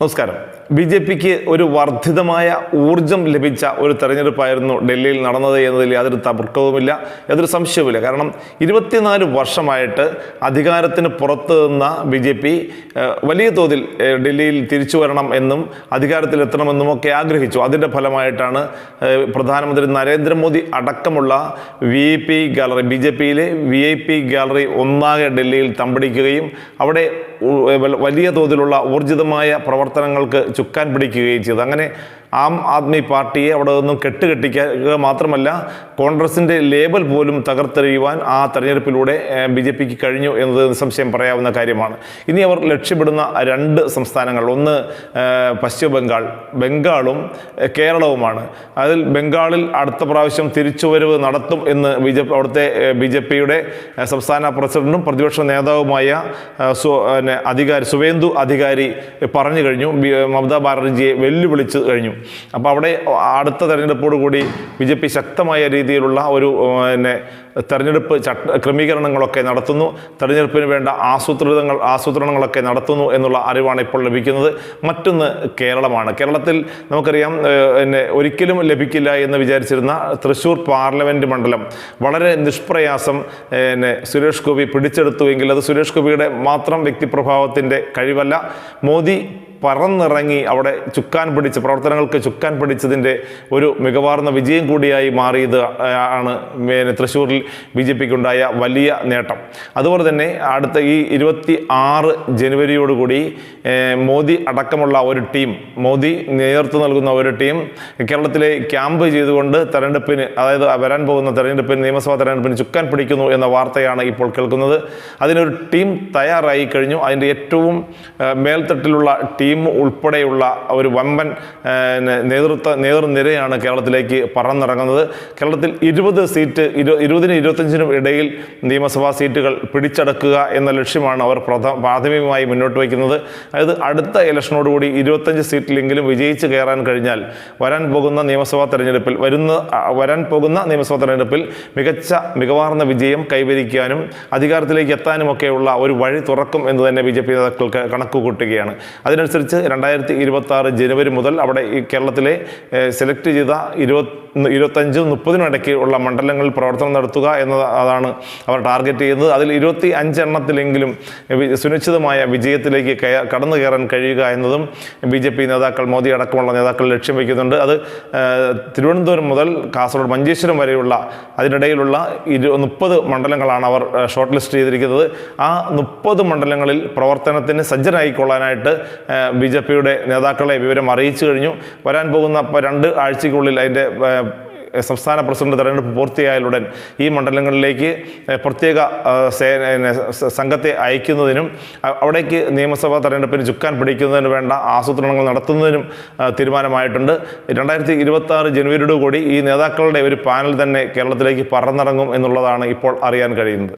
നമസ്കാരം. B J പിക്ക് ഒരു വർദ്ധിതമായ ഊർജം ലഭിച്ച ഒരു തെരഞ്ഞെടുപ്പായിരുന്നു ഡൽഹിയിൽ നടന്നത് എന്നതിൽ യാതൊരു തർക്കവുമില്ല യാതൊരു സംശയവുമില്ല. കാരണം ഇരുപത്തിനാല് വർഷമായിട്ട് അധികാരത്തിന് പുറത്ത് നിന്ന ബി ജെ പി വലിയ തോതിൽ ഡൽഹിയിൽ തിരിച്ചു വരണം എന്നും അധികാരത്തിലെത്തണമെന്നും ഒക്കെ ആഗ്രഹിച്ചു. അതിന്റെ ഫലമായിട്ടാണ് പ്രധാനമന്ത്രി നരേന്ദ്രമോദി അടക്കമുള്ള V I P gallery B J പിയിലെ വി ഐ പി ഗാലറി ഒന്നാകെ ഡൽഹിയിൽ തമ്പടിക്കുകയും അവിടെ വലിയ തോതിലുള്ള ഊർജിതമായ പ്രവർത്തനങ്ങൾക്ക് ചുക്കാൻ പിടിക്കുകയും ചെയ്തു. അങ്ങനെ ആം ആദ്മി പാർട്ടിയെ അവിടെ നിന്നും കെട്ടുകെട്ടിക്കുക മാത്രമല്ല കോൺഗ്രസിന്റെ ലേബൽ പോലും തകർത്തെറിയുവാൻ ആ തെരഞ്ഞെടുപ്പിലൂടെ ബി ജെ പിക്ക് കഴിഞ്ഞു എന്നത് നിസ്സംശയം പറയാവുന്ന കാര്യമാണ്. ഇനി അവർ ലക്ഷ്യമിടുന്ന രണ്ട് സംസ്ഥാനങ്ങൾ ഒന്ന് പശ്ചിമ ബംഗാൾ ബംഗാളും കേരളവുമാണ്. അതിൽ ബംഗാളിൽ അടുത്ത പ്രാവശ്യം തിരിച്ചുവരവ് നടത്തും എന്ന് ബി ജെ അവിടുത്തെ ബി ജെ പിയുടെ സംസ്ഥാന പ്രസിഡന്റും പ്രതിപക്ഷ നേതാവുമായ അധികാരി സുവേന്ദു അധികാരി പറഞ്ഞു കഴിഞ്ഞു. മമതാ ബാനർജിയെ വെല്ലുവിളിച്ചു കഴിഞ്ഞു. അപ്പോൾ അവിടെ അടുത്ത തെരഞ്ഞെടുപ്പോടുകൂടി ബി ജെ പി ശക്തമായ രീതിയിലുള്ള ഒരു പിന്നെ തെരഞ്ഞെടുപ്പ് ചട്ട ക്രമീകരണങ്ങളൊക്കെ നടത്തുന്നു. തെരഞ്ഞെടുപ്പിന് വേണ്ട ആസൂത്രിതങ്ങൾ ആസൂത്രണങ്ങളൊക്കെ നടത്തുന്നു എന്നുള്ള അറിവാണ് ഇപ്പോൾ ലഭിക്കുന്നത്. മറ്റൊന്ന് കേരളമാണ്. കേരളത്തിൽ നമുക്കറിയാം പിന്നെ ഒരിക്കലും ലഭിക്കില്ല എന്ന് വിചാരിച്ചിരുന്ന തൃശ്ശൂർ പാർലമെന്റ് മണ്ഡലം വളരെ നിഷ്പ്രയാസം പിന്നെ സുരേഷ് ഗോപി പിടിച്ചെടുത്തുവെങ്കിൽ അത് സുരേഷ് ഗോപിയുടെ മാത്രം വ്യക്തിപ്രഭാവത്തിന്റെ കഴിവല്ല. മോദി പറന്നിറങ്ങി അവിടെ ചുക്കാൻ പിടിച്ച് പ്രവർത്തനങ്ങൾക്ക് ചുക്കാൻ പിടിച്ചതിന്റെ ഒരു മികവാർന്ന വിജയം കൂടിയായി മാറിയത് ആണ് തൃശ്ശൂരിൽ ബി ജെ പിക്ക് ഉണ്ടായ വലിയ നേട്ടം. അതുപോലെ തന്നെ അടുത്ത ഈ ഇരുപത്തി ആറ് ജനുവരിയോടുകൂടി മോദി അടക്കമുള്ള ഒരു ടീം മോദി നേതൃത്വം നൽകുന്ന ഒരു ടീം കേരളത്തിലെ ക്യാമ്പ് ചെയ്തുകൊണ്ട് തെരഞ്ഞെടുപ്പിന് അതായത് വരാൻ പോകുന്ന തെരഞ്ഞെടുപ്പിന് നിയമസഭാ തെരഞ്ഞെടുപ്പിന് ചുക്കാൻ പിടിക്കുന്നു എന്ന വാർത്തയാണ് ഇപ്പോൾ കേൾക്കുന്നത്. അതിനൊരു ടീം തയ്യാറായി കഴിഞ്ഞു. അതിന്റെ ഏറ്റവും മേൽത്തട്ടിലുള്ള ടീം ഉൾപ്പെടെയുള്ള ഒരു വമ്പൻ നേതൃത്വ നേതൃനിരയാണ് കേരളത്തിലേക്ക് പറന്നിറങ്ങുന്നത്. കേരളത്തിൽ ഇരുപത് സീറ്റ് ഇരു ഇരുപതിനും ഇരുപത്തഞ്ചിനും ഇടയിൽ നിയമസഭാ സീറ്റുകൾ പിടിച്ചടക്കുക എന്ന ലക്ഷ്യമാണ് അവർ പ്രഥ പ്രാഥമികമായി മുന്നോട്ട് വയ്ക്കുന്നത്. അതായത് അടുത്ത ഇലക്ഷനോടുകൂടി ഇരുപത്തഞ്ച് സീറ്റിലെങ്കിലും വിജയിച്ച് കയറാൻ കഴിഞ്ഞാൽ വരാൻ പോകുന്ന നിയമസഭാ തെരഞ്ഞെടുപ്പിൽ വരുന്ന വരാൻ പോകുന്ന നിയമസഭാ തെരഞ്ഞെടുപ്പിൽ മികച്ച മികവാർന്ന വിജയം കൈവരിക്കാനും അധികാരത്തിലേക്ക് എത്താനുമൊക്കെയുള്ള ഒരു വഴി തുറക്കും എന്ന് തന്നെ ബി ജെ പി നേതാക്കൾക്ക് കണക്ക് കൂട്ടുകയാണ്. അതിനനുസരിച്ച് രണ്ടായിരത്തി ഇരുപത്തി ആറ് ജനുവരി മുതൽ അവിടെ ഈ കേരളത്തിലെ സെലക്ട് ചെയ്ത ഇരുപത്തി ഇരുപത്തഞ്ചും മുപ്പതിനും ഇടയ്ക്ക് ഉള്ള മണ്ഡലങ്ങളിൽ പ്രവർത്തനം നടത്തുക എന്നത് അതാണ് അവർ ടാർഗറ്റ് ചെയ്യുന്നത്. അതിൽ ഇരുപത്തി അഞ്ചെണ്ണത്തിലെങ്കിലും സുനിശ്ചിതമായ വിജയത്തിലേക്ക് കടന്നു കയറാൻ കഴിയുക എന്നതും ബി ജെ പി നേതാക്കൾ മോദി അടക്കമുള്ള നേതാക്കൾ ലക്ഷ്യം വയ്ക്കുന്നുണ്ട് അത് തിരുവനന്തപുരം മുതൽ കാസർഗോഡ് മഞ്ചേശ്വരം വരെയുള്ള അതിനിടയിലുള്ള ഇരു മുപ്പത് മണ്ഡലങ്ങളാണ് അവർ ഷോർട്ട് ലിസ്റ്റ് ചെയ്തിരിക്കുന്നത്. ആ മുപ്പത് മണ്ഡലങ്ങളിൽ പ്രവർത്തനത്തിന് സജ്ജരായിക്കൊള്ളാനായിട്ട് ബി ജെ പിയുടെ നേതാക്കളെ വിവരം അറിയിച്ചു കഴിഞ്ഞു. വരാൻ പോകുന്ന രണ്ട് ആഴ്ചയ്ക്കുള്ളിൽ അതിന്റെ സംസ്ഥാന പ്രസിഡന്റ് തെരഞ്ഞെടുപ്പ് പൂർത്തിയായാലുടൻ ഈ മണ്ഡലങ്ങളിലേക്ക് പ്രത്യേക സേന സംഘത്തെ അയക്കുന്നതിനും അവിടേക്ക് നിയമസഭാ തെരഞ്ഞെടുപ്പിന് ചുക്കാൻ പിടിക്കുന്നതിന് വേണ്ട ആസൂത്രണങ്ങൾ നടത്തുന്നതിനും തീരുമാനമായിട്ടുണ്ട്. രണ്ടായിരത്തി ഇരുപത്തി ആറ് ജനുവരിയോടുകൂടി ഈ നേതാക്കളുടെ ഒരു പാനൽ തന്നെ കേരളത്തിലേക്ക് പറന്നിറങ്ങും എന്നുള്ളതാണ് ഇപ്പോൾ അറിയാൻ കഴിയുന്നത്.